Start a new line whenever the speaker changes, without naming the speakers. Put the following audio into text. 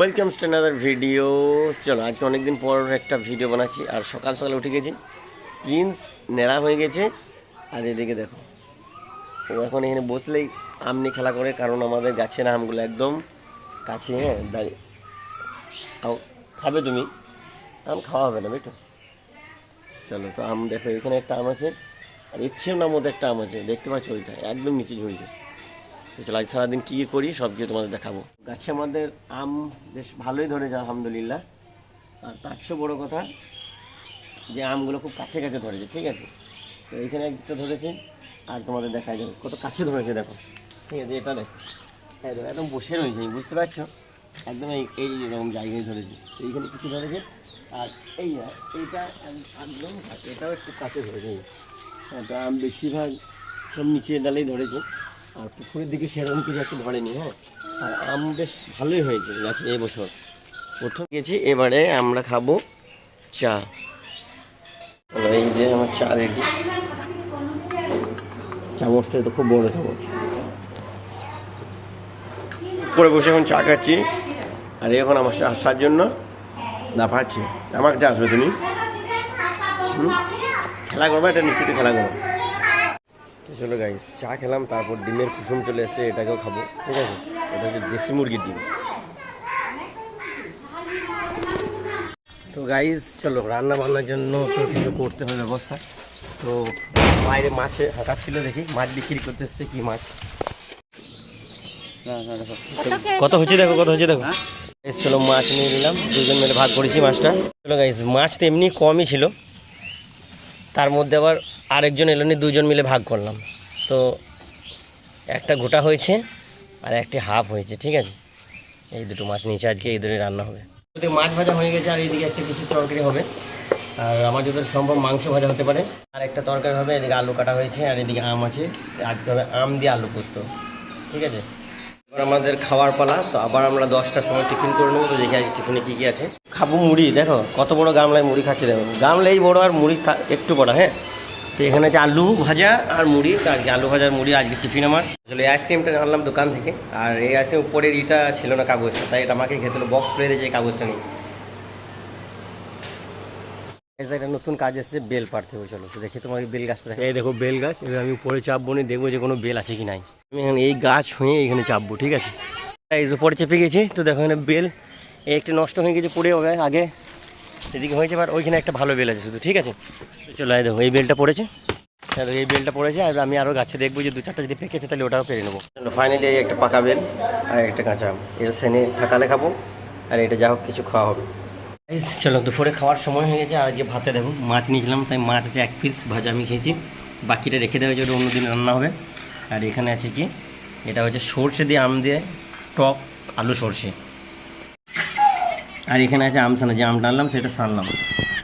Welcome to another video চলো, আজকে অনেকদিন পর একটা ভিডিও বানাচ্ছি, আর সকাল সকাল উঠে গেছি। প্রিন্স নেড়া হয়ে গেছে, আর এদিকে দেখো। ও এখন এখানে বসলেই আম নিয়ে খেলা করে, কারণ আমাদের গাছের আমগুলো একদম কাছে হ্যাঁ দাঁড়িয়ে। খাবে তুমি? আম খাওয়া হবে না, বেটো। চলো, তো আম দেখো, এখানে একটা আম আছে, আর ইচ্ছেও নাম মধ্যে একটা আম আছে, দেখতে পাচ্ছ ওইটা, একদম নিচে ঝুলছে। চলো সারাদিন কী করি, সব কিছু তোমাদের দেখাবো। গাছে আমাদের আম বেশ ভালোই ধরেছে, আলহামদুলিল্লাহ। আর তার চেয়েও বড়ো কথা, যে আমগুলো খুব কাছে কাছে ধরেছে, ঠিক আছে? তো এখানে একটা ধরেছে, আর তোমাদের দেখাই যাবে কত কাছে ধরেছে, দেখো। ঠিক আছে, এটা দেখো। হ্যাঁ একদম বসে রয়েছে, বুঝতে পারছ? একদম এই এই এরকম জায়গায় ধরেছে। এইখানে কিছু ধরেছে, আর এই এইটা একদম এটাও একটু কাছে ধরেছে। হ্যাঁ তো আম বেশিরভাগ সব নিচে ডালেই ধরেছে। আর পুকুরের দিকে সেরকম কিছু একটু ধরেনি হ্যাঁ? আর আম বেশ ভালোই হয়েছে গাছে এবছর। প্রথম গেছি, এবারে আমরা খাব চা। এই যে আমার চা রেডি। চামচটা তো খুব বড় চামচ। পরে বসে এখন চা খাচ্ছি। আর এখন আমার আসার জন্য লাফাচ্ছি আমার কাছে আসবে তুমি? খেলা করব, এটা নিশ্চিত খেলা করব। তো চলো গাইস চা খেলাম তারপর ডিমের কুসুম চলে এসে এটাকেও খাব ঠিক আছে? এটা হচ্ছে দেশি মুরগির ডিম। তো গাইস চলো রান্না বান্নার জন্য তো কিছু করতে হবে ব্যবস্থা। তো বাইরে মাছে হাঁকাচ্ছিল দেখি মাছ বিক্রি করতে এসছে কি মাছ? কত হচ্ছে দেখো কত হচ্ছে দেখো। এস চলো মাছ নিয়ে নিলাম দুজন মিলে ভাগ করেছি মাছটা। চলো গাইস মাছটা এমনি কমই ছিল। তার মধ্যে আবার আরেকজন এলো নি দুজন মিলে ভাগ করলাম। তো একটা গোটা হয়েছে আর একটি হাফ হয়েছে ঠিক আছে? এই দুটো মাছ নিচে আজকে এই দুটোই রান্না হবে। মাছ ভাজা হয়ে গেছে আর এইদিকে একটা কিছু তরকারি হবে আর আমার যদি সম্ভব মাংস ভাজা হতে পারে। আর একটা তরকারি হবে এদিকে আলু কাটা হয়েছে আর এদিকে আম আছে। আজকে হবে আম দিয়ে আলু পোস্ত ঠিক আছে? এবার আমাদের খাওয়ার পালা তো আবার আমরা দশটার সময় টিফিন করে নেব তো দেখি আজ টিফিনে কী কী আছে। খাব মুড়ি দেখো কত বড় গামলায় মুড়ি খাচ্ছে দেখো। গামলা এই বড় আর মুড়ি খা- একটু বড় হ্যাঁ? তো এখানে আছে আলু ভাজা আর মুড়ি। তো আজকে আলু ভাজার মুড়ি আজকে টিফিন আমার। আসলে এই আইসক্রিমটা আনলাম দোকান থেকে। আর এই আইসক্রিম উপরের ইটা ছিল না কাগজটা তাই এটা আমাকে খেতে হলো। বক্স করে দিয়েছে এই কাগজটা নিয়ে। একটা নতুন কাজ এসেছে বেল পাড়তে হবে চলো। তো দেখি তোমাকে বেল গাছটা দেখো। এই দেখো বেল গাছ এবার আমি উপরে চাপবো নি দেখব যে কোনো বেল আছে কি নাই। আমি এখন এই গাছ হয়ে এখানে চাপবো ঠিক আছে? এই উপরে চেপে গেছি তো দেখো এখানে বেল। এই একটু নষ্ট হয়ে গেছে পড়ে হবে আগে। এদিকে হয়েছে এবার ওইখানে একটা ভালো বেল আছে, শুধু ঠিক আছে? চলো, এই দেখো, এই বেলটা পড়েছে। আর এই বেলটা পড়েছে, আর আমি আরও গাছে দেখব যে দু চারটা যদি পেকেছে তাহলে ওটাও পেরে নেব। ফাইনালি এই একটা পাকা বেল আর একটা কাঁচা আম। এটা সেনে থাকালে খাব, আর এটা যা হোক কিছু খাওয়া হবে। চলো, দুপুরে খাওয়ার সময় হয়ে গেছে, আর আজকে ভাতে দেখো, মাছ নিয়েছিলাম, তাই মাছ আছে এক পিস ভাজা আমি খেয়েছি। বাকিটা রেখে দেওয়া হয়েছে, ওটা অন্যদিন রান্না হবে। আর এখানে আছে কি, এটা হচ্ছে সর্ষে দিয়ে আম দিয়ে, টক আলু সর্ষে। আর এখানে আছে আম সানা যে আমটা আনলাম সেটা সানলাম।